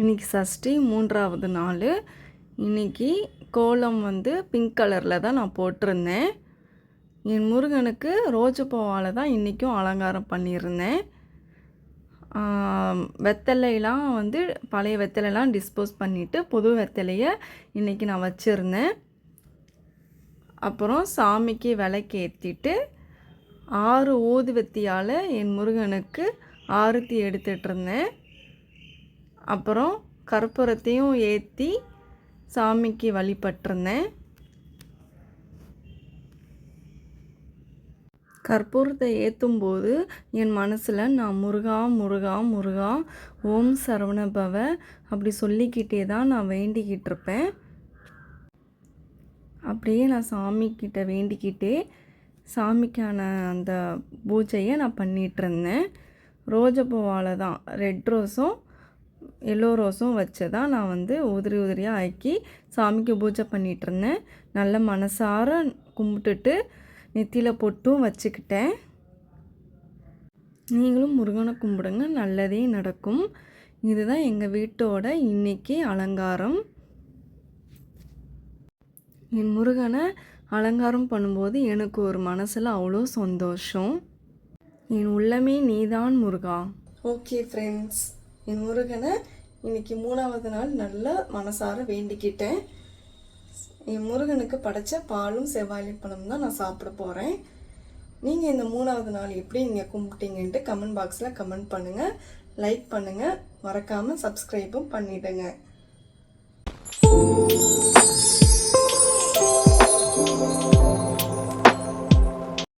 இன்னைக்கு சஷ்டி மூன்றாவது நாள். இன்னைக்கு கோலம் வந்து பிங்க் கலரில் தான் நான் போட்டிருந்தேன். என் முருகனுக்கு ரோஜு பூவால் தான் இன்றைக்கும் அலங்காரம் பண்ணியிருந்தேன். ஆம், வெத்தலையெல்லாம் வந்து பழைய வெத்தலையெல்லாம் டிஸ்போஸ் பண்ணிவிட்டு புது வெத்தலையை இன்றைக்கி நான் வச்சுருந்தேன். அப்புறம் சாமிக்கு விளக்கேற்றிட்டு ஆறு ஊதுவத்தியால் என் முருகனுக்கு ஆரத்தி எடுத்துகிட்ருந்தேன் அப்புறம் கற்பூரத்தையும் ஏற்றி சாமிக்கு வழிபட்டிருந்தேன். கற்பூரத்தை ஏற்றும்போது என் மனசில் நான் முருகா முருகா முருகா ஓம் சரவணபவ அப்படி சொல்லிக்கிட்டே தான் நான் வேண்டிக்கிட்டு இருப்பேன். அப்படியே நான் சாமிக்கிட்ட வேண்டிக்கிட்டே சாமிக்கான அந்த பூஜையை நான் பண்ணிகிட்டு இருந்தேன். தான் ரெட் ரோஸும் எல்லோ ரோஸும் வச்சு தான் நான் வந்து உதிரி உதிரியாக ஆக்கி சாமிக்கு பூஜை பண்ணிகிட்ருந்தேன் நல்ல மனசார கும்பிட்டுட்டு நெத்தியில் பொட்டும் வச்சுக்கிட்டேன். நீங்களும் முருகனை கும்பிடுங்க நல்லதே நடக்கும். இதுதான் எங்கள் வீட்டோட இன்னைக்கு அலங்காரம். என் முருகனை அலங்காரம் பண்ணும்போது எனக்கு ஒரு மனசில் அவ்வளோ சந்தோஷம். என் உள்ளமே நீதான் முருகா. ஓகே ஃப்ரெண்ட்ஸ் என் முருகனை இன்னைக்கு மூணாவது நாள் நல்லா மனசார வேண்டிக்கிட்டேன். என் முருகனுக்கு படைச்ச பாலும் செவ்வாழை பழம் தான் நான் சாப்பிட போகிறேன் நீங்கள் இந்த மூணாவது நாள் எப்படி நீங்கள் கும்பிட்டீங்கன்ட்டு கமெண்ட் பாக்ஸில் கமெண்ட் பண்ணுங்கள் லைக் பண்ணுங்கள் மறக்காமல் சப்ஸ்கிரைபும் பண்ணிவிடுங்க